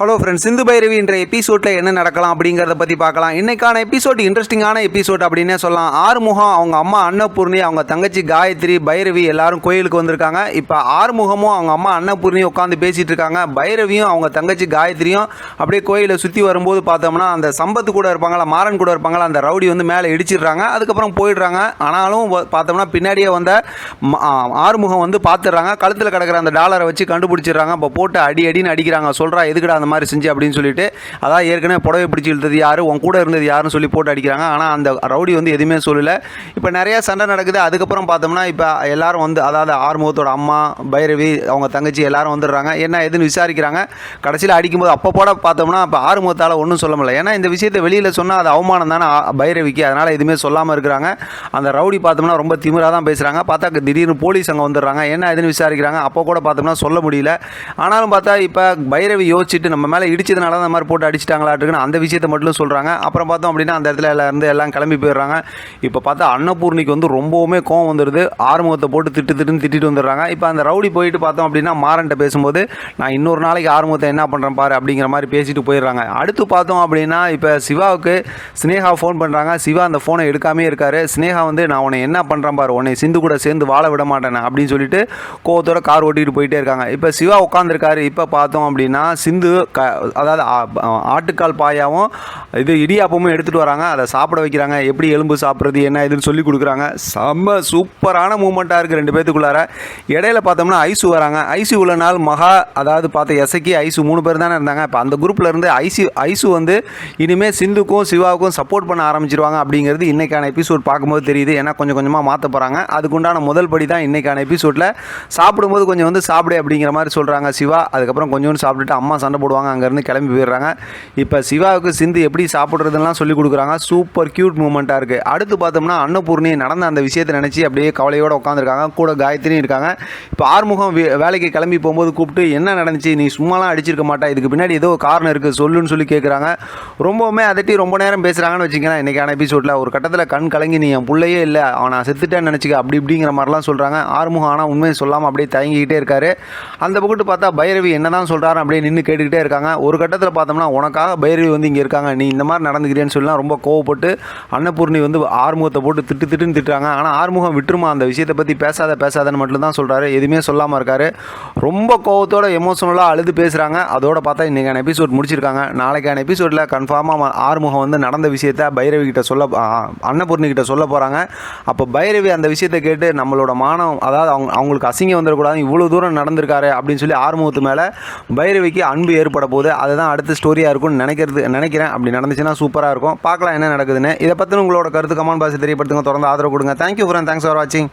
Hello friends Sindhu Bhairavi என்ற எபிசோடில் என்ன நடக்கலாம் அப்படிங்கிறத பற்றி பார்க்கலாம். இன்னைக்கான எபிசோட் இன்ட்ரெஸ்டிங்கான எபிசோட் அப்படின்னே சொல்லலாம். ஆறுமுகம் அவங்க அம்மா அன்னபூர்ணி அவங்க தங்கச்சி காயத்ரி பைரவி எல்லாரும் கோயிலுக்கு வந்திருக்காங்க. இப்போ ஆறுமுகமும் அவங்க அம்மா அன்னபூர்ணியும் உட்காந்து பேசிகிட்டு இருக்காங்க. பைரவியும் அவங்க தங்கச்சி காயத்ரியும் அப்படியே கோயிலை சுற்றி வரும்போது பார்த்தோம்னா அந்த சம்பத்து கூட இருப்பாங்களா மாறன் கூட இருப்பாங்களா அந்த ரவுடி வந்து மேலே இடிச்சிடுறாங்க. அதுக்கப்புறம் போயிடுறாங்க. ஆனாலும் பார்த்தோம்னா பின்னாடியே வந்த ஆறுமுகம் வந்து பார்த்துடுறாங்க. கழுத்தில் கிடக்கிற அந்த டாலரை வச்சு கண்டுபிடிச்சிடுறாங்க. இப்போ போட்டு அடி அடின்னு அடிக்கிறாங்க. சொல்கிறா எதுக்குடா அந்த மாதிரி செஞ்சு அப்படின்னு சொல்லிட்டு அதான் ஏற்கனவே புடவை பிடிச்சி இழுத்தது யார் உன் கூட இருந்தது யாருன்னு சொல்லி போட்டு அடிக்கிறாங்க. ஆனால் அந்த ரவுடி வந்து எதுவுமே சொல்லலை. இப்போ நிறையா சண்டை நடக்குது. அதுக்கப்புறம் பார்த்தோம்னா இப்போ எல்லாரும் வந்து அதாவது ஆறுமுகத்தோட அம்மா பைரவி அவங்க தங்கச்சி எல்லாரும் வந்துடுறாங்க. என்ன எதுன்னு விசாரிக்கிறாங்க. கடைசியில் அடிக்கும்போது அப்போ போட பார்த்தோம்னா இப்போ ஆறுமுகத்தால் ஒன்றும் சொல்ல முடியல. ஏன்னா இந்த விஷயத்தை வெளியில் சொன்னால் அது அவமானம் தானே பைரவிக்கு. அதனால் எதுவுமே சொல்லாமல் இருக்கிறாங்க. அந்த ரவுடி பார்த்தோம்னா ரொம்ப திமிராக தான் பேசுகிறாங்க பார்த்தா திடீர்னு போலீஸ் அங்கே வந்துடுறாங்க. என்ன எதுன்னு விசாரிக்கிறாங்க. அப்போ கூட பார்த்தோம்னா சொல்ல முடியல. ஆனாலும் பார்த்தா இப்போ பைரவி யோசிச்சுட்டு நம்ம நம்ம மேலே இடிச்சதுனால தான் அந்த மாதிரி போட்டு அடிச்சிட்டாங்களாட்டுருக்குன்னு அந்த விஷயத்தை மட்டும் சொல்கிறாங்க அப்புறம் பார்த்தோம் அப்படின்னா அந்த இடத்துல எல்லாம் இருந்து எல்லாம் கிளம்பி போயிடுறாங்க. இப்போ பார்த்தா அன்னபூர்ணிக்கு வந்து ரொம்பவுமே கோவம் வந்துடுது ஆறுமுகத்தை போட்டு திட்டு திட்டுன்னு திட்டிட்டு வந்துடுறாங்க. இப்போ அந்த ரவுடி போயிட்டு பார்த்தோம் அப்படின்னா மாறன்ட்ட பேசும்போது நான் இன்னொரு நாளைக்கு ஆறுமுகத்தை என்ன பண்ணுறேன் பாரு அப்படிங்கிற மாதிரி பேசிட்டு போயிடுறாங்க. அடுத்து பார்த்தோம் அப்படின்னா இப்போ சிவாவுக்கு ஸ்னேகா ஃபோன் பண்ணுறாங்க சிவா அந்த ஃபோனை எடுக்காமே இருக்காரு. ஸ்னேகா வந்து நான் உன்னை என்ன பண்ணுறேன் பாரு? உன்னை சிந்து கூட சேர்ந்து வாழ விட மாட்டேன் அப்படின்னு சொல்லிட்டு கோவத்தோட கார் ஓட்டிகிட்டு போயிட்டே இருக்காங்க. இப்போ சிவா உட்காந்துருக்காரு இப்போ பார்த்தோம் அப்படின்னா சிந்து க அதாவது ஆட்டுக்கால் பாயாவும் இது இடியாப்பமும் எடுத்துகிட்டு வராங்க. அதை சாப்பிட வைக்கிறாங்க. எப்படி எலும்பு சாப்பிட்றது என்ன இதுன்னு சொல்லி கொடுக்குறாங்க. செம்ம சூப்பரான மூமெண்ட்டாக இருக்குது ரெண்டு பேத்துக்குள்ளார. இடையில பார்த்தோம்னா ஐசு வராங்க. ஐசு உள்ள நாள் மகா அதாவது பார்த்த எசக்கி ஐசு மூணு பேர் தானே இருந்தாங்க. இப்போ அந்த குரூப்பில் இருந்து ஐசி ஐசு வந்து இனிமேல் சிந்துக்கும் சிவாவுக்கும் சப்போர்ட் பண்ண ஆரம்பிச்சிருவாங்க அப்படிங்கிறது இன்னைக்கான எபிசோட் பார்க்கும்போது தெரியுது. ஏன்னா கொஞ்சம் கொஞ்சமாக மாற்ற போகிறாங்க அதுக்குண்டான முதல் படி தான் இன்னைக்கான எபிசோடில் சாப்பிடும்போது கொஞ்சம் வந்து சாப்பிடு அப்படிங்கிற மாதிரி சொல்கிறாங்க சிவா. அதுக்கப்புறம் கொஞ்சோண்டு சாப்பிட்டுட்டு அம்மா சண்டை போடுவாங்க அங்கேருந்து கிளம்பி போயிடுறாங்க. இப்போ சிவாவுக்கு சிந்து எப்படி சாப்பிட்றதுலாம் சொல்லி கொடுக்குறாங்க. சூப்பர் க்யூட் மூமெண்ட்டாக இருக்குது அடுத்து பார்த்தோம்னா அன்னபூர்ணி நடந்த அந்த விஷயத்தை நினச்சி அப்படியே கவலையோடு உட்காந்துருக்காங்க. கூட காயத்ரியும் இருக்காங்க. இப்போ ஆறுமுகம் வே- வேலைக்கு கிளம்பி போகும்போது கூப்பிட்டு என்ன நடந்துச்சு? நீ சும்மாலாம் அடிச்சிருக்க மாட்டா. இதுக்கு பின்னாடி ஏதோ காரணம் இருக்குது சொல்லுன்னு சொல்லி கேட்குறாங்க ரொம்பவுமே அதட்டி ரொம்ப நேரம் பேசுகிறாங்கன்னு வச்சுக்கலாம் இன்றைக்கான எபிசோடில் ஒரு கட்டத்தில் கண் கலங்கி நீ என் பிள்ளையே இல்லை. அவன் நான் செத்துட்டேன்னு நினச்சிக்க. அப்படி இப்படிங்கிற மாதிரிலாம் சொல்கிறாங்க ஆறுமுகம் ஆனால் உண்மையை சொல்லாமல் அப்படியே தயங்கிக்கிட்டே இருக்காரு. அந்த பக்கத்து பார்த்தா பைரவி என்ன தான் சொல்கிறாரு அப்படியே நின்று கேட்டுக்கிட்டே இருக்காங்க. ஒரு கட்டத்தில் பார்த்தோம்னா உனக்காக பைரவி வந்து இங்கே இருக்காங்க. நீ இந்த மாதிரி நடந்துக்கிறேன்னு சொல்லலாம் ரொம்ப கோவப்பட்டு அன்னபூர்ணி வந்து ஆறுமுகத்தை போட்டு திட்டு திட்டுன்னு திட்டுறாங்க. ஆனால் ஆறுமுகம் விட்டுருமா அந்த விஷயத்தை பற்றி பேசாத பேசாதன்னு மட்டும் தான் சொல்கிறாரு எதுவுமே சொல்லாமல் இருக்காரு. ரொம்ப கோவத்தோட எமோஷனலாக அழுது பேசுகிறாங்க அதோட பார்த்தா இன்றைக்கான எபிசோட் முடிச்சிருக்காங்க. நாளைக்கான எபிசோடில் கன்ஃபார்மாக ஆறுமுகம் வந்து நடந்த விஷயத்த பைரவி கிட்ட சொல்ல அன்னபூர்ணி கிட்ட சொல்ல போகிறாங்க அப்போ பைரவி அந்த விஷயத்தை கேட்டு நம்மளோட மானம் அதாவது அவங்க அவங்களுக்கு அசிங்கம் வந்துடக்கூடாது இவ்வளோ தூரம் நடந்திருக்காரு அப்படின்னு சொல்லி ஆறுமுகத்து மேலே பைரவிக்கு அன்பு ஏற்பட போகுது அதுதான் அடுத்த ஸ்டோரியாக இருக்கும்னு நினைக்கிறது நினைக்கிறேன். அப்படி நடந்துச்சுன்னா சூப்பராக இருக்கும். பார்க்கலாம் என்ன நடக்குதுன்னு. இதை பற்றி உங்களோட கருத்து கமெண்ட் பாசி தெரியப்படுத்துங்க. தொடர்ந்து ஆதரவு கொடுங்க. தேங்க்யூ ஃப்ரெண்ட் தேங்க்ஸ் ஃபார் வாட்சிங்